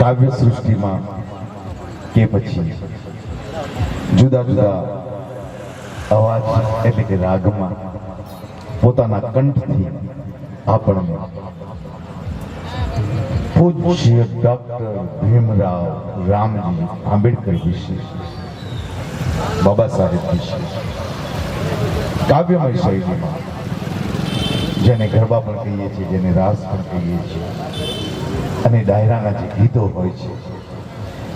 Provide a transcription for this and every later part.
કાવ્ય સૃષ્ટિમાં કે પછી? જુદા જુદા અવાજ એટલે કે રાગમાં પોતાના કંઠથી આપણને પૂજ્ય ડોક્ટર ભીમરાવ રામજી આંબેડકર વિશે, બાબા સાહેબ વિશે, કાવ્યમય શૈલીમાં, જેને ગરબા પણ કહીએ છીએ, જેને રાસ પણ કહીએ છીએ. અને ડાયરાના જે ગીતો હોય છે,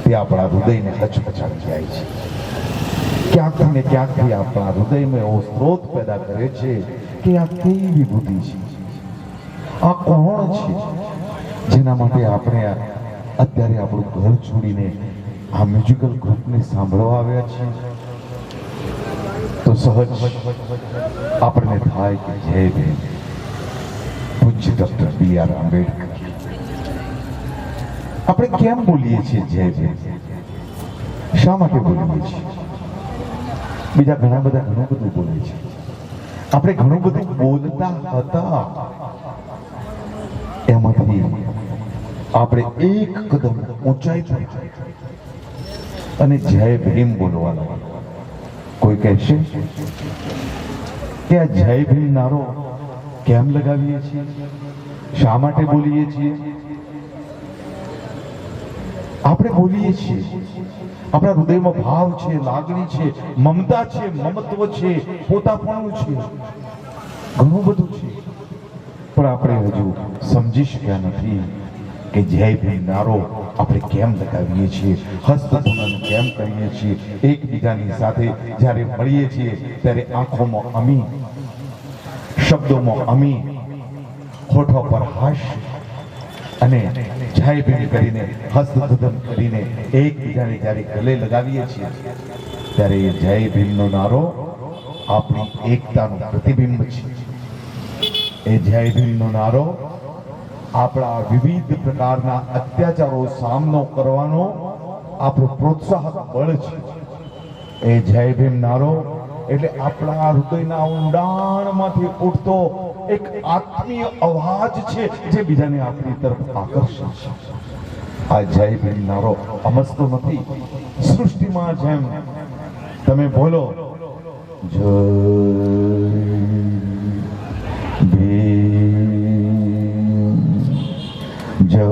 તે આપણા હૃદયને હચમચાવી જાય છે. ક્યાંક ને ક્યાંકથી આપણા હૃદયમાં એવો સ્ત્રોત પેદા કરે છે કે આ કેવી વિભૂતિ છે? આ કોણ છે? જેના માટે આપણે અત્યારે આપણું ઘર છોડીને આ મ્યુઝિકલ ગ્રુપને સાંભળવા આવ્યા છીએ. તો સહજ આપણને થાય કે જય બેન પૂજ્ય ડોક્ટર બી આર આંબેડકર. આપણે કેમ બોલીએ છીએ જય જય શા માટે બોલીએ છીએ? બીજા ઘણા બધા, ઘણું બધું બોલે છે. આપણે ઘણું બધું બોલતા હતા. એમાંથી આપણે એક કદમ ઊંચાઈ પર અને જય ભીમ બોલવાનો. કોઈ કહેશે? કે આ જય ભીમ નારો કેમ લગાવીએ છીએ? શા માટે બોલીએ છીએ? આપણે બોલીએ છીએ. આપણા હૃદયમાં ભાવ છે, લાગણી છે, મમતા છે, મમત્વ છે, પોતાપણું છે. ઘણું બધું છે. પણ આપણે હજુ સમજી શક્યા નથી કે જય ભીમ નારો આપણે કેમ લગાવીએ છીએ હસ્તધૂનન કેમ કરીએ છીએ, એકબીજાની સાથે જ્યારે મળીએ છીએ ત્યારે આંખોમાં અમી, શબ્દોમાં અમી, હોઠો પર હાસ્ય. અને જય ભીમ કરીને હસ્તધન કરીને એકબીજાને જ્યારે ગલે લગાવીએ છીએ, ત્યારે એ જય ભીમનો નારો આપણી એકતાનું પ્રતિબિંબ છે. એ જય ભીમનો નારો આપણા વિવિધ પ્રકારના અત્યાચારો સામનો કરવાનો આપણો પ્રોત્સાહક બળ છે. એ જય ભીમ નારો એટલે આપણા હૃદયના ઊંડાણમાંથી ઉઠતો એક આત્મીય અવાજ છે જે બીજાને આપણી તરફ આકર્ષે છે. આ જય ભીમ નારો અમસ્તો નથી, સૃષ્ટિમાં જેમ તમે બોલો, જય ભીમ, જય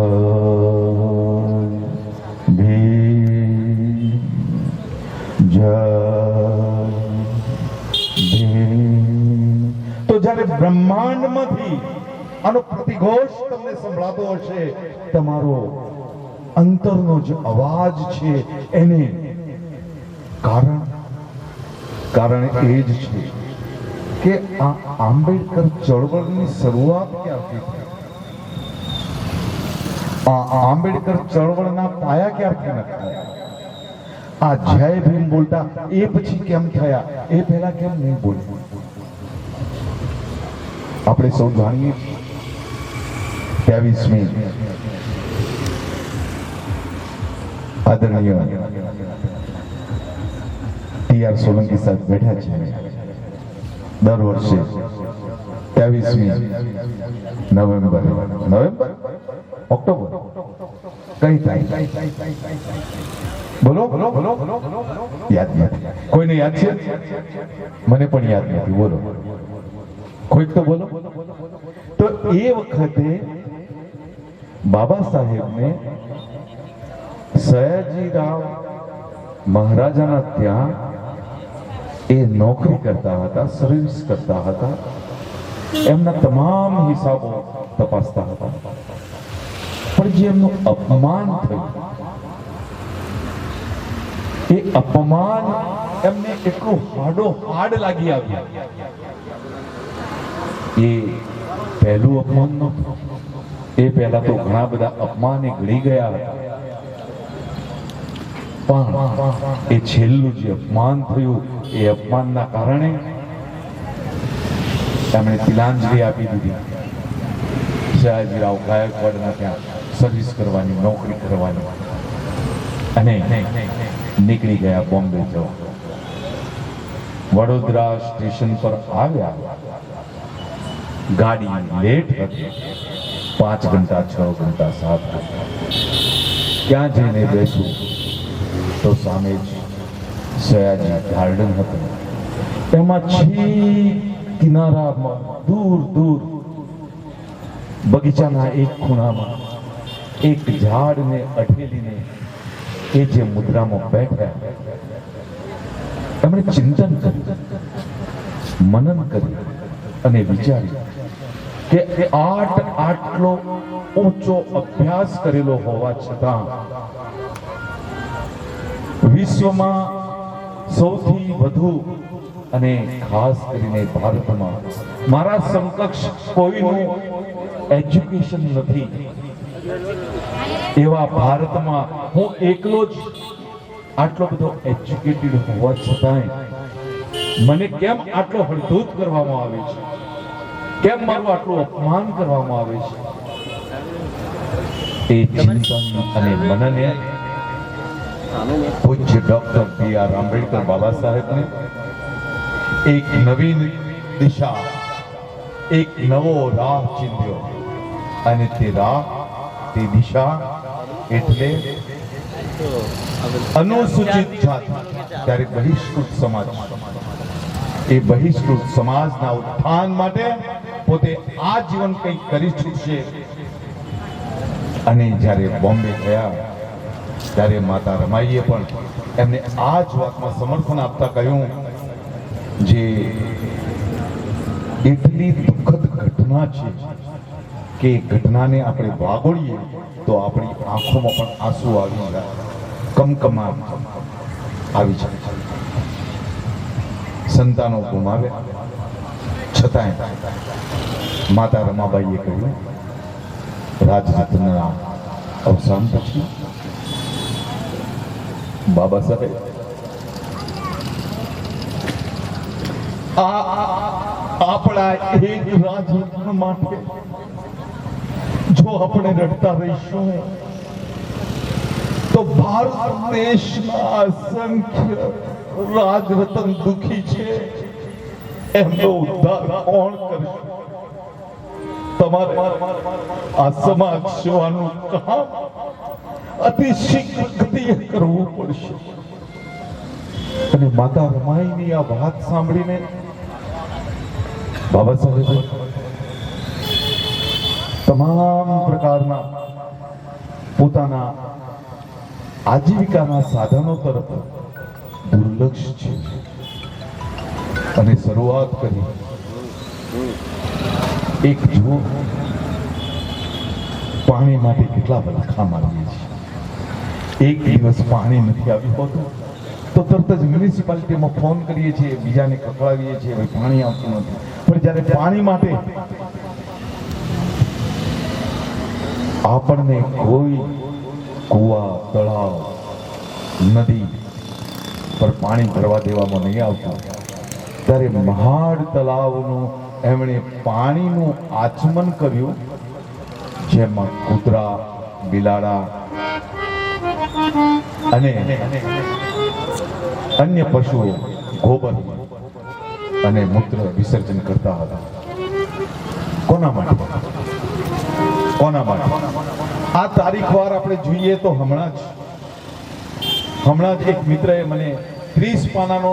જ્યારે બ્રહ્માંડમાંથી આનો પ્રતિઘોષ તમને સંભળાતો હશે. તમારો અંતરનો જે અવાજ છે એને. કારણ કારણ એ જ છે કે આ આંબેડકર ચળવળની શરૂઆત ક્યારથી થઈ? આ આંબેડકર ચળવળના પાયા ક્યારથી નક્કી આ જય ભીમ બોલતા એ પછી કેમ થયા? એ પહેલા કેમ નહીં બોલ્યું? આપણે સૌ જાણીએ ત્યાવીસમી આદરણીય ટી આર સોલંકી સાહેબ બેઠા છે. દર વર્ષે ત્યાવીસમી નવેમ્બર નવેમ્બર? ઓક્ટોબર? કઈ તારીખ? બોલો બોલો બોલો. યાદ નથી. કોઈને યાદ છે? મને પણ યાદ નથી. બોલો. કોઈક તો બોલો. તો એ વખતે બાબા સાહેબને સયાજીરાવ મહારાજાના ત્યાં એ નોકરી કરતા હતા સર્વિસ કરતા હતા. એમના તમામ હિસાબો તપાસતા હતા. પણ જે એમનું અપમાન થયું, એ અપમાન એમને એટલું હાડો હાડ લાગી આવ્યું. એ પહેલું અપમાન નહોતું એ પહેલા તો ઘણા બધા અપમાન એ ગળી ગયા પણ એ છેલ્લું જે અપમાન થયું, એ અપમાનના કારણે તેમણે તિલાંજલિ આપી દીધી. સયાજીરાવ ગાયકવાડના ત્યાં સર્વિસ કરવાની, નોકરી કરવાની. અને નીકળી ગયા બોમ્બે જવા. વડોદરા સ્ટેશન પર આવ્યા. ગાડી લેટ હતી. પાંચ ઘંટા, છ ઘંટા, સાત ઘંટા. ક્યાં જઈને બેસું? તો સામે જ સયાજી ગાર્ડન હતું. એમાં છી કિનારામાં, દૂર દૂર, બગીચાના એક ખૂણામાં, એક ઝાડને અઠેલીને એ જે મુદ્રામાં બેઠા, એમણે ચિંતન કર્યું, મનન કર્યું. અને વિચાર્યું કે આટ આટલો ઊંચો અભ્યાસ કરેલો હોવા છતાં વિશ્વમાં સૌથી વધુ અને ખાસ કરીને ભારતમાં મારા સમકક્ષ કોઈનું એજ્યુકેશન નથી. એવા ભારતમાં હું એકલો જ આટલો બધો એજ્યુકેટેડ હોવા છતાંય મને કેમ આટલો હળધૂત કરવામાં આવે છે? કેમ મારું આટલું અપમાન કરવામાં આવે છે? એ ચિંતન અને મનને પૂજ્ય doctor B R Ambedkar Baba સાહેબને એક નવીન દિશા, એક નવો રાહ ચિંધ્યો. અને તે રાહ, તે દિશા એટલે અનુસૂચિત જાતિ. ત્યારે બહિષ્કૃત સમાજ. એ બહિષ્કૃત સમાજના ઉત્થાન માટે પોતે આ જીવન કંઈક કરી છૂટશે અને જ્યારે બોમ્બે ગયા, ત્યારે માતા રમાઈએ પણ એમને આ જ વાતમાં સમર્થન આપતા કહ્યું જે એટલી દુઃખદ ઘટના છે કે ઘટનાને આપણે વાગોળીએ તો આપણી આંખોમાં પણ આંસુ આવી જાય કમકમા આવી જાય. સંતાનો ગુમાવ્યા છતાંય માતા રમાબાઈએ કહ્યું, રાજરત્નના અવસાન પછી બાબા સાહેબ આપણા જો આપણે રડતા રહીશું, તો ભારત દેશના અસંખ્ય રાજરતન દુખી છે, એમનો ઉદ્ધાર કોણ કરશે? તમારે આ સમાજ સેવાનું કામ અતિ કરવું પડશે. અને માતા રમાઈની આ વાત સાંભળીને બાબા સાહેબ તમામ પ્રકારના પોતાના આજીવિકાના સાધનો તરફ દુર્લક્ષ છે. અને શરૂઆત કરી. એક જુઓ. પાણી માટે કેટલા બધા મારીએ છીએ. એક દિવસ પાણી નથી આવ્યું હોતું, તો તરત જ મ્યુનિસિપાલિટીમાં ફોન કરીએ છીએ, બીજાને કકડાવીએ છીએ, ભાઈ, પાણી આવતું નથી. પણ જ્યારે પાણી માટે આપણને કોઈ કુવા, તળાવ, નદી પર પાણી ભરવા દેવામાં નહીં આવતું. ત્યારે મહાડ તળાવનું એમણે પાણીનું આચમન કર્યું, જેમાં કૂતરા, બિલાડા અને અન્ય પશુઓ ગોબર અને મૂત્ર વિસર્જન કરતા હતા. કોના માટે? કોના માટે? આ તારીખવાર આપણે જોઈએ તો હમણાં જ. હમણાં જ એક મિત્રએ મને ત્રીસ પાનાનો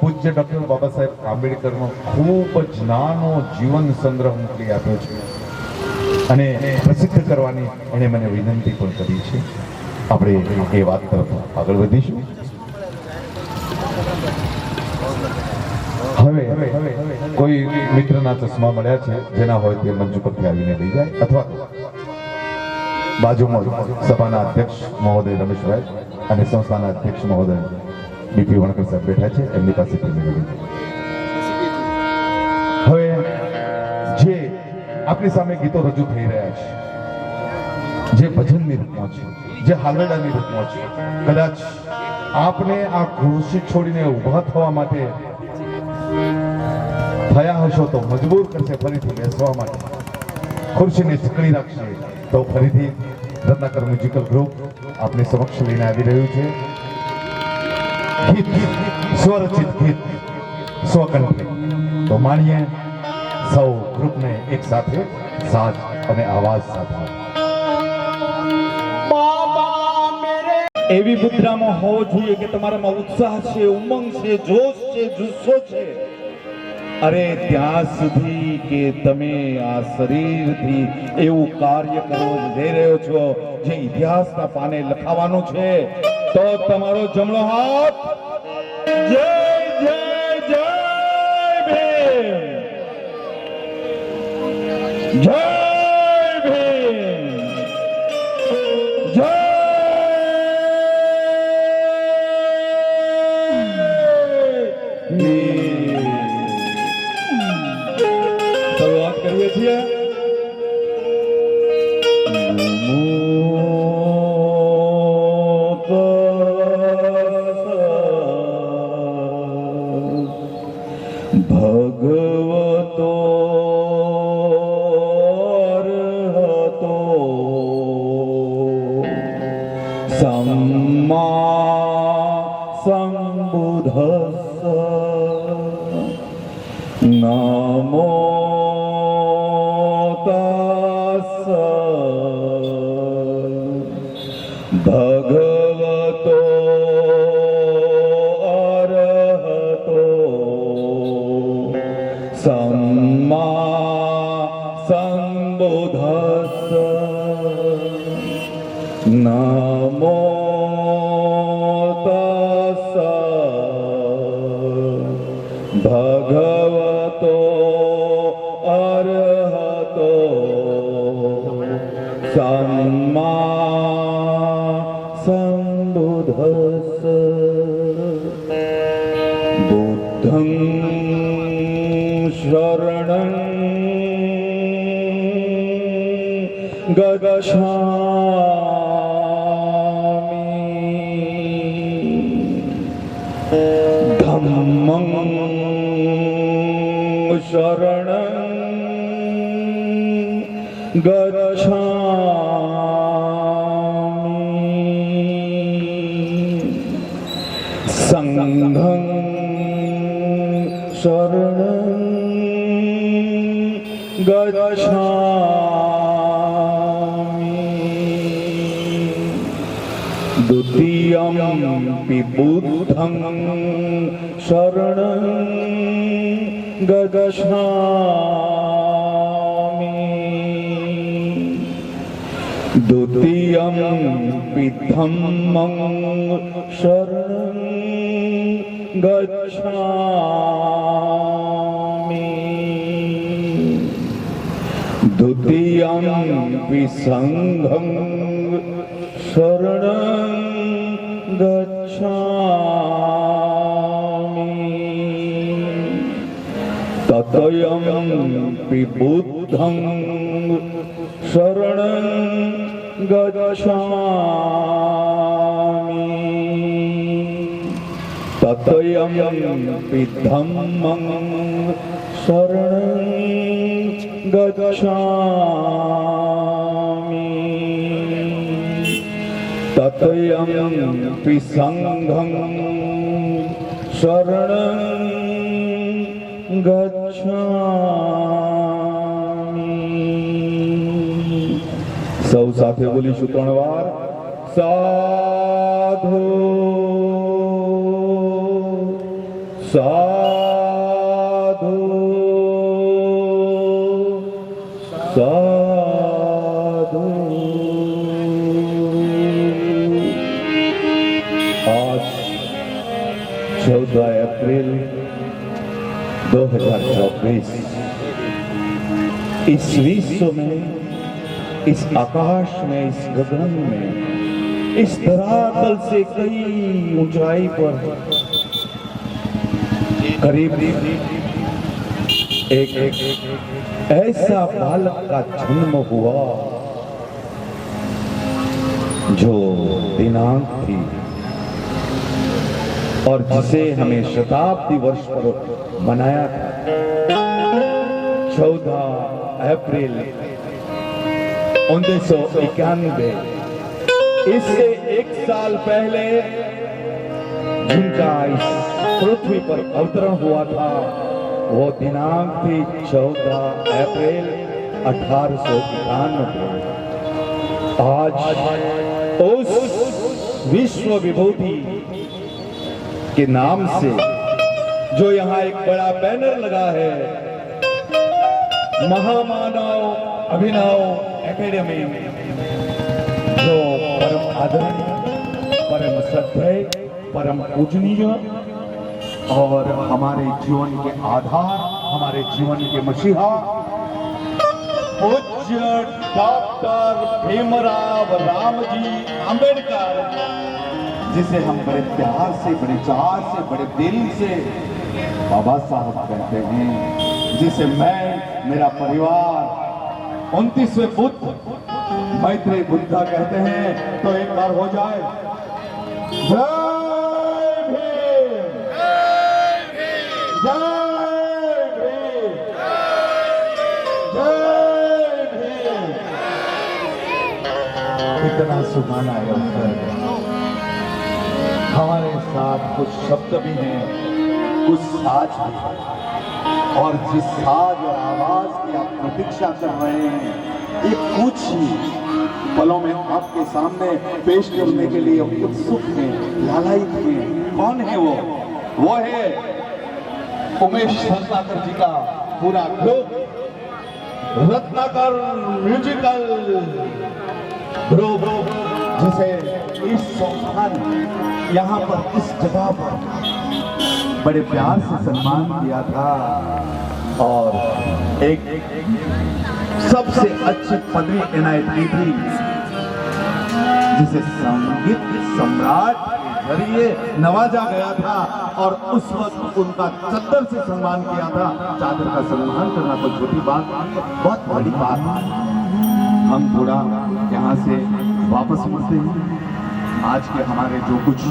પૂજ્ય ડોક્ટર બાબા સાહેબ આંબેડકરનો ખૂબ જ નાનો જીવન સંગ્રહ મોકલી આપ્યો છે. અને પ્રસિદ્ધ કરવાની એણે મને વિનંતી પણ કરી છે. આપણે એ વાત તરફ આગળ વધીશું. હવે કોઈ મિત્રના ચશ્મા મળ્યા છે, જેના હોય તે મંચ ઉપરથી આવીને લઈ જાય, અથવા બાજુમાં સભાના અધ્યક્ષ મહોદય રમેશભાઈ અને સંસ્થાના અધ્યક્ષ મહોદય બીપી વણકર સાહેબ બેઠા છે, એમની પાસેથી હવે જે આપણી સામે ગીતો રજૂ થઈ રહ્યા છે, જે ભજનની રૂપમાં છે, જે હાલરડાની રૂપમાં છે, કદાચ આપને આ ખુરશી છોડીને ઊભા થવા માટે થયા હશો તો મજબૂર કરશે ફરીથી બેસવા માટે. ખુરશીને સકળી રાખશે તો ફરીથી રત્નાકર મ્યુઝિકલ ગ્રુપ આપની સમક્ષ લઈને આવી રહ્યું છે. ગીત સ્વરચિત સ્વકંઠે તો માણીએ સૌ ગ્રુપને એક સાથે સાથ અને આવાજ સાથે એવી મુદ્રામાં હોવો જોઈએ કે તમારામાં ઉત્સાહ છે, ઉમંગ છે, જોશ છે, જુસ્સો છે. અરે ત્યાં સુધી કે તમે આ શરીરથી એવું કાર્ય કરવા જઈ રહ્યો છો, જે ઇતિહાસના પાને લખાવાનું છે તો તમારો જમણો હાથ सम्मा सम्बोधस् ना सर्वशामि धम्मं शरणं गच्छामि सङ्घं शरणं गच्छामि बुद्धं शरणं गगशामि द्वितीयम्पि धम्मं शरणं गच्छामि। द्वितीयम्पि सङ्घं शरणं रक्षामि अयं पिबुधं शरणं गच्छामि। तथ अयं शरणं गच्छामि। ततयम्पि सङ्घं शरणं ગચ્છામિ સૌ સાથે બોલીશું ત્રણ વાર સાધુ સાધુ સાધુ चौदह अप्रैल 2024 इस विश्व में, इस आकाश में, इस गगन में, इस धरातल से कई ऊंचाई पर करीब एक ऐसा बालक का जन्म हुआ, जो दिनांक थी। और जिसे हमें शताब्दी वर्ष पर मनाया था चौदह अप्रैल उन्नीस सौ इक्यानवे। इससे एक साल पहले जिनका इस पृथ्वी पर अवतरण हुआ था, वो दिनांक थी चौदह अप्रैल अठारह सौ इक्यानवे। आज उस विश्व विभूति के नाम से जो यहाँ एक बड़ा बैनर लगा है, महामानव अभिनव एकेडमी। जो परम आदरणीय, परम श्रद्धेय, परम पूजनीय और हमारे जीवन के आधार, हमारे जीवन के मसीहा, पूज्य डॉक्टर भीमराव रामजी अंबेडकर। जिसे हम बड़े प्यार से, बड़े चार से, बड़े दिल से बाबा साहब कहते हैं, जिसे मैं, मेरा परिवार, उनतीसवें बुद्ध, मैत्री बुद्धा कहते हैं तो एक बार हो जाए। जय इतना सुहाना अवसर हमारे साथ कुछ शब्द भी हैं, कुछ साज भी हैं। और जिस साज और आवाज़ की आप प्रतीक्षा कर रहे हैं, ये कुछ ही पलों में आपके सामने पेश करने के लिए उत्सुक हैं, लालायित हैं। कौन है वो? वो है उमेश रत्नाकर जी का पूरा ग्रुप, रत्नाकर म्यूजिकल ग्रुप। जिसे इस संस्थान यहाँ पर इस जगह पर बड़े प्यार से सम्मान किया था और एक सबसे अच्छी पदवी इनायत की थी, जिसे संगीत सम्राट ज़रिए नवाजा गया था और उस वक्त उनका चद्दर से सम्मान किया था। चादर का सम्मान करना कोई छोटी बात बहुत बड़ी बात। हम थोड़ा यहाँ से वापस मुड़ते हैं आज के हमारे जो कुछ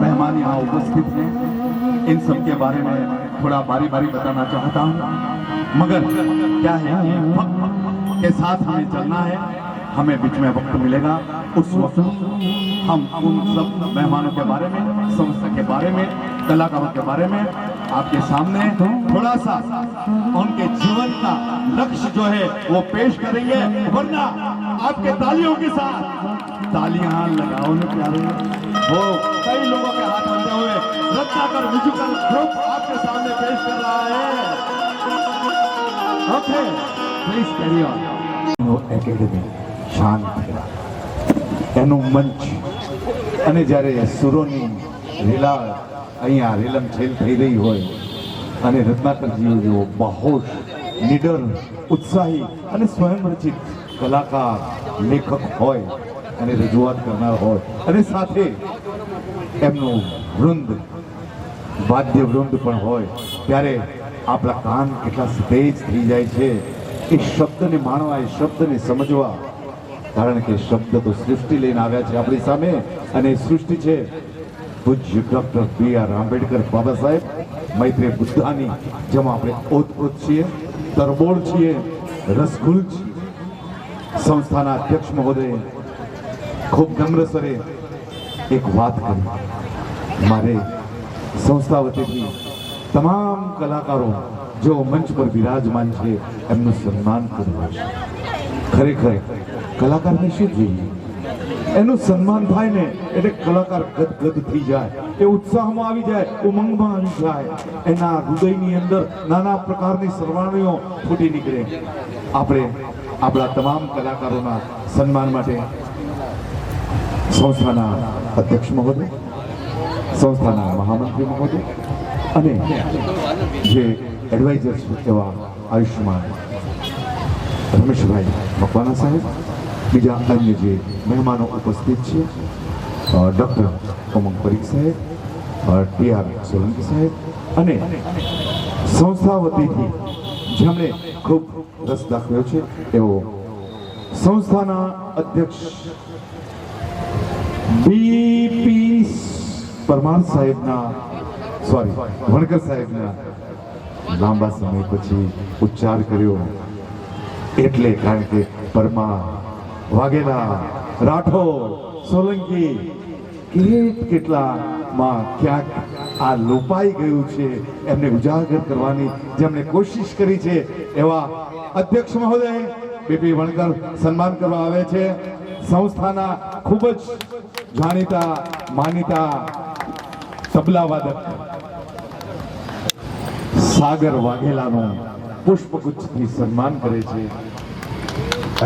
मेहमान यहाँ उपस्थित हैं, इन सब के बारे में थोड़ा बारी बारी बताना चाहता हूँ। मगर क्या है के साथ हमें चलना है, हमें बीच में वक्त मिलेगा। उस वक्त हम उन सब मेहमानों के बारे में, संस्था के बारे में, कलाकारों के बारे में, आपके सामने थोड़ा सा उनके जीवन का लक्ष्य जो है, वो पेश करेंगे। वरना आपके तालियों के साथ तालियां लगाओ न प्यारे वो कई लोगों के हाथ बनते हुए रत्नाकर म्यूजिकल ग्रुप आपके सामने पेश कर रहा है okay please carry on academy શાંત એનું મંચ અને જ્યારે સુરોની લીલા અહીંયા રીલમછેલ થઈ રહી હોય અને રત્નાકરજીઓ જેવો બહુ નીડર ઉત્સાહી અને સ્વયં રચિત કલાકાર, લેખક હોય, અને રજૂઆત કરનાર હોય. અને સાથે એમનું વૃંદ, વાદ્ય વૃંદ પણ હોય. ત્યારે આપણા કાન કેટલા સતેજ થઈ જાય છે. એ શબ્દને માણવા, એ શબ્દને સમજવા. કારણ કે શબ્દ તો સૃષ્ટિ લઈને આવ્યા છે આપણી સામે. અને સૃષ્ટિ છે પૂજ્ય doctor B R Ambedkar Baba Saheb. મૈત્રી બુદ્ધાની જેમાં આપણે ઓતપ્રોત છીએ, તરબોળ છીએ રસગુલ છીએ સંસ્થાના અધ્યક્ષ મહોદય ખૂબ નમ્ર સ્વરે એક વાત કરી. મારે સંસ્થા વતીથી તમામ કલાકારો જેઓ મંચ પર બિરાજમાન છે, એમનું સન્માન કરવું છે. ખરેખર કલાકારને શું જોઈએ. એનું સન્માન થાય ને એટલે કલાકાર ગદગદ થઈ જાય. એ ઉત્સાહમાં આવી જાય, ઉમંગમાં આવી જાય. એના હૃદયની અંદર નાના પ્રકારની સરવાણીઓ ફૂટી નીકળે. આપણે આપણા તમામ કલાકારોના સન્માન માટે સંસ્થાના અધ્યક્ષ મહોદય, સંસ્થાના મહામંત્રી મહોદય અને જે એડવાઇઝર છે એવા આયુષ્યમાન રમેશભાઈ મકવાના સાહેબ, બીજા અન્ય જે મહેમાનો ઉપસ્થિત છે ડૉક્ટર ઉમંગ પરીખ સાહેબ ટી આર સોલંકી સાહેબ અને સંસ્થા વતીથી જેમણે ખૂબ રસ દાખવ્યો છે એવો સંસ્થાના અધ્યક્ષ બીપી પરમાર સાહેબના સોરી વણકર સાહેબના લાંબા સમય પછી ઉચ્ચાર કર્યો એટલે કારણ કે પરમાર વાઘેલા રાઠોડ સોલંકી કેટ કેટલા માં ક્યાંક આ લોપાઈ ગયું છે. એમને ઉજાગર કરવાની જેમણે કોશિશ કરી છે, એવા અધ્યક્ષ મહોદય બીપી વણકર સન્માન કરવા આવે છે. સંસ્થાના ખૂબ જ જાણીતા, માનીતા તબલા વાદક સાગર વાઘેલાનું પુષ્પગુચ્છથી સન્માન કરે છે.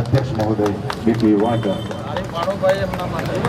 અધ્યક્ષ મહોદય બીપી વાઘર